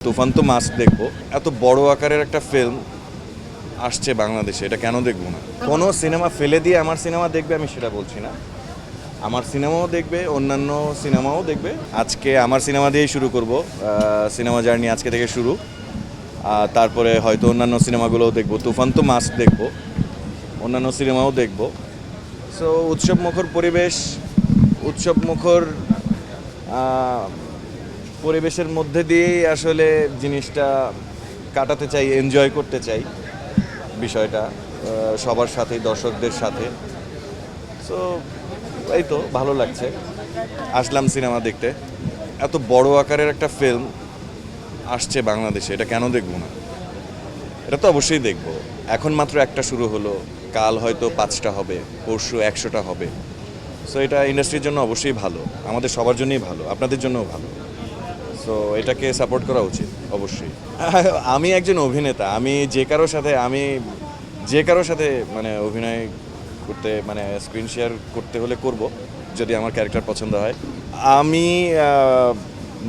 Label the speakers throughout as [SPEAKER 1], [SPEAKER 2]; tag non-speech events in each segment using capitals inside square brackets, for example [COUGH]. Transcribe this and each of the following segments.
[SPEAKER 1] তুফান তো মাস্ট দেখব। এত বড় আকারের একটা ফিল্ম আসছে বাংলাদেশে এটা কেন দেখব না? কোনো সিনেমা ফেলে দিয়ে আমার সিনেমা দেখবে আমি সেটা বলছি না। আমার সিনেমাও দেখবে অন্যান্য সিনেমাও দেখবে। আজকে আমার সিনেমা দিয়েই শুরু করব সিনেমা জার্নি আজকে থেকে শুরু। তারপরে হয়তো অন্যান্য সিনেমাগুলোও দেখব। তুফান তো মাস্ট দেখব অন্যান্য সিনেমাও দেখব। সো উৎসব মুখর পরিবেশ উৎসব মুখর আহ, পরিবেশের মধ্যে দিয়েই আসলে জিনিসটা কাটাতে চাই এনজয় করতে চাই বিষয়টা সবার সাথেই দর্শকদের সাথে। সো এই তো, ভালো লাগছে। আসলাম সিনেমা দেখতে। এত বড় আকারের একটা ফিল্ম আসছে বাংলাদেশে, এটা কেন দেখব না? এটা তো অবশ্যই দেখব। এখন মাত্র একটা শুরু হলো, কাল হয়তো পাঁচটা হবে, পরশু একশোটা হবে। সো এটা ইন্ডাস্ট্রির জন্য অবশ্যই ভালো, আমাদের সবার জন্যই ভালো, আপনাদের জন্যও ভালো। সো এটাকে সাপোর্ট করা উচিত, অবশ্যই। [LAUGHS] আমি একজন অভিনেতা, আমি যে কারোর সাথে, আমি যে কারোর সাথে মানে অভিনয় করতে মানে স্ক্রিন শেয়ার করতে হলে করব, যদি আমার ক্যারেক্টার পছন্দ হয়। আমি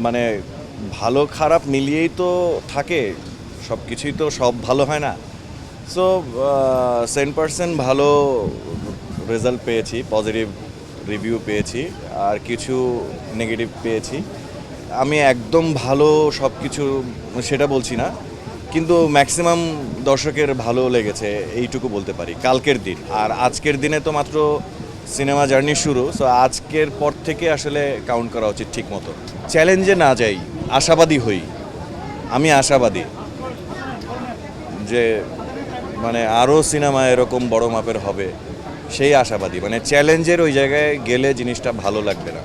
[SPEAKER 1] মানে ভালো, খারাপ মিলিয়েই তো থাকে সব কিছুই তো সব ভালো হয় না। সো সেন পার্সেন্ট ভালো রেজাল্ট পেয়েছি পজিটিভ রিভিউ পেয়েছি, আর কিছু নেগেটিভ পেয়েছি। আমি একদম ভালো সব কিছু সেটা বলছি না, কিন্তু ম্যাক্সিমাম দর্শকের ভালো লেগেছে, এইটুকু বলতে পারি, কালকের দিন। আর আজকের দিনে তো মাত্র সিনেমা জার্নি শুরু সো আজকের পর থেকে আসলে কাউন্ট করা উচিত ঠিক মতো। চ্যালেঞ্জে না যাই, আশাবাদী হই। আমি আশাবাদী যে মানে আরও সিনেমা এরকম বড় মাপের হবে, সেই আশাবাদী। মানে চ্যালেঞ্জের ওই জায়গায় গেলে জিনিসটা ভালো লাগবে না।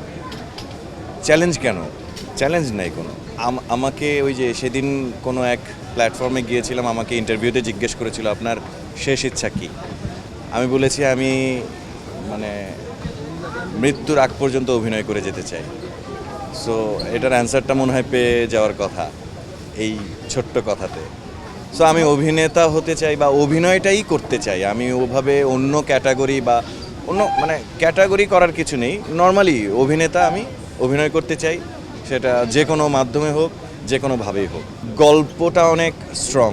[SPEAKER 1] চ্যালেঞ্জ কেন? চ্যালেঞ্জ নাই কোনো। আম- আমাকে ওই যে সেদিন কোনো এক প্ল্যাটফর্মে গিয়েছিলাম, আমাকে ইন্টারভিউতে জিজ্ঞেস করেছিল, আপনার শেষ ইচ্ছা কী? আমি বলেছি, আমি মানে মৃত্যুর আগ পর্যন্ত অভিনয় করে যেতে চাই। সো এটার অ্যান্সারটা মনে হয় পেয়ে যাওয়ার কথা, এই ছোট্ট কথাতে। সো আমি অভিনেতা হতে চাই বা অভিনয়টাই করতে চাই, আমি ওভাবে অন্য ক্যাটাগরি বা অন্য মানে ক্যাটাগরি করার কিছু নেই। নর্মালি অভিনেতা আমি অভিনয় করতে চাই। সেটা যে কোনো মাধ্যমে হোক যে কোনোভাবেই হোক গল্পটা অনেক স্ট্রং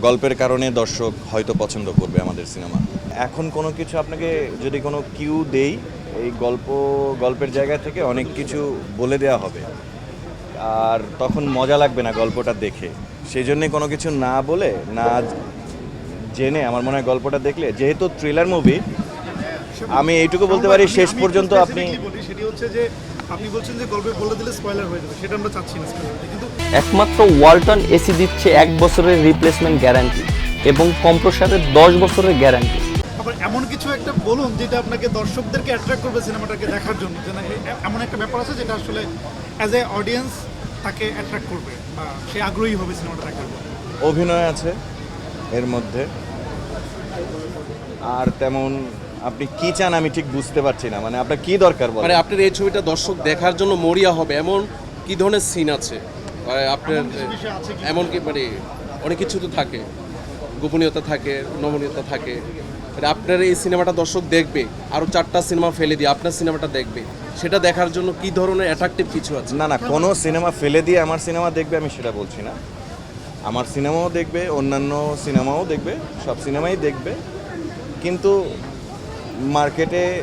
[SPEAKER 1] গল্পের কারণে দর্শক হয়তো পছন্দ করবে আমাদের সিনেমা এখন কোনো কিছু আপনাকে যদি কোনো কিউ দেই এই গল্প গল্পের জায়গা থেকে অনেক কিছু বলে দেওয়া হবে আর তখন মজা লাগবে না গল্পটা দেখে সেই জন্যে কোনো কিছু না বলে না জেনে আমার মনে হয় গল্পটা দেখলে যেহেতু থ্রিলার মুভি আমি এইটুকু বলতে পারি শেষ পর্যন্ত আপনি
[SPEAKER 2] সেটি হচ্ছে যে আপনি বলছেন যে গল্পে বলে দিলে স্পয়লার হয়ে যাবে সেটা আমরা চাচ্ছি না কিন্তু
[SPEAKER 3] একমাত্র ওয়ালটন এসি দিচ্ছে এক বছরের রিপ্লেসমেন্ট গ্যারান্টি এবং কম্প্রসারের দশ বছরের গ্যারান্টি
[SPEAKER 2] আবার এমন কিছু একটা বলুন যেটা আপনাকে দর্শকদেরকে অ্যাট্রাক্ট করবে সিনেমাটাকে দেখার জন্য যে না এমন একটা ব্যাপার আছে যেটা আসলে অ্যাজ এ অডিয়েন্স তাকে অ্যাট্রাক্ট করবে বা সে আগ্রহী হবে সিনেমাটা দেখার জন্য।
[SPEAKER 1] অভিনয় আছে এর মধ্যে আর তেমন আপনি কি চান আমি ঠিক বুঝতে পারছি না। মানে আপনার কি দরকার বলেন?
[SPEAKER 4] মানে আপনার এই ছবিটা দর্শক দেখার জন্য মরিয়া হবে এমন কি ধরনের সিন আছে? মানে আপনার
[SPEAKER 2] এমন কিছু কি?
[SPEAKER 4] এমন কি মানে অনেক কিছু তো থাকে। গোপনীয়তা থাকে নমনীয়তা থাকে। মানে আপনার এই সিনেমাটা দর্শক দেখবে আরও চারটা সিনেমা ফেলে দিয়ে আপনার সিনেমাটা দেখবে। সেটা দেখার জন্য কি ধরনের অ্যাট্রাকটিভ কিছু আছে?
[SPEAKER 1] না না কোনো সিনেমা ফেলে দিয়ে আমার সিনেমা দেখবে আমি সেটা বলছি না। আমার সিনেমাও দেখবে অন্যান্য সিনেমাও দেখবে সব সিনেমাই দেখবে। কিন্তু মার্কেটে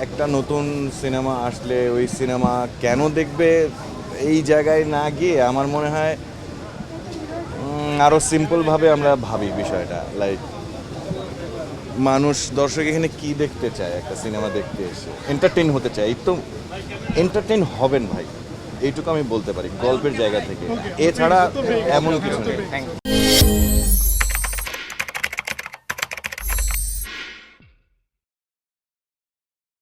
[SPEAKER 1] একটা নতুন সিনেমা আসলে ওই সিনেমা কেন দেখবে এই জায়গায় না গিয়ে আমার মনে হয় আরও সিম্পলভাবে আমরা ভাবি বিষয়টা। লাইক মানুষ দর্শক এখানে কি দেখতে চায় একটা সিনেমা দেখতে এসে? এন্টারটেইন হতে চায়। এই তো এন্টারটেইন হবেন ভাই। এইটুকু আমি বলতে পারি গল্পের জায়গা থেকে। এছাড়া এমন কিছু নেই।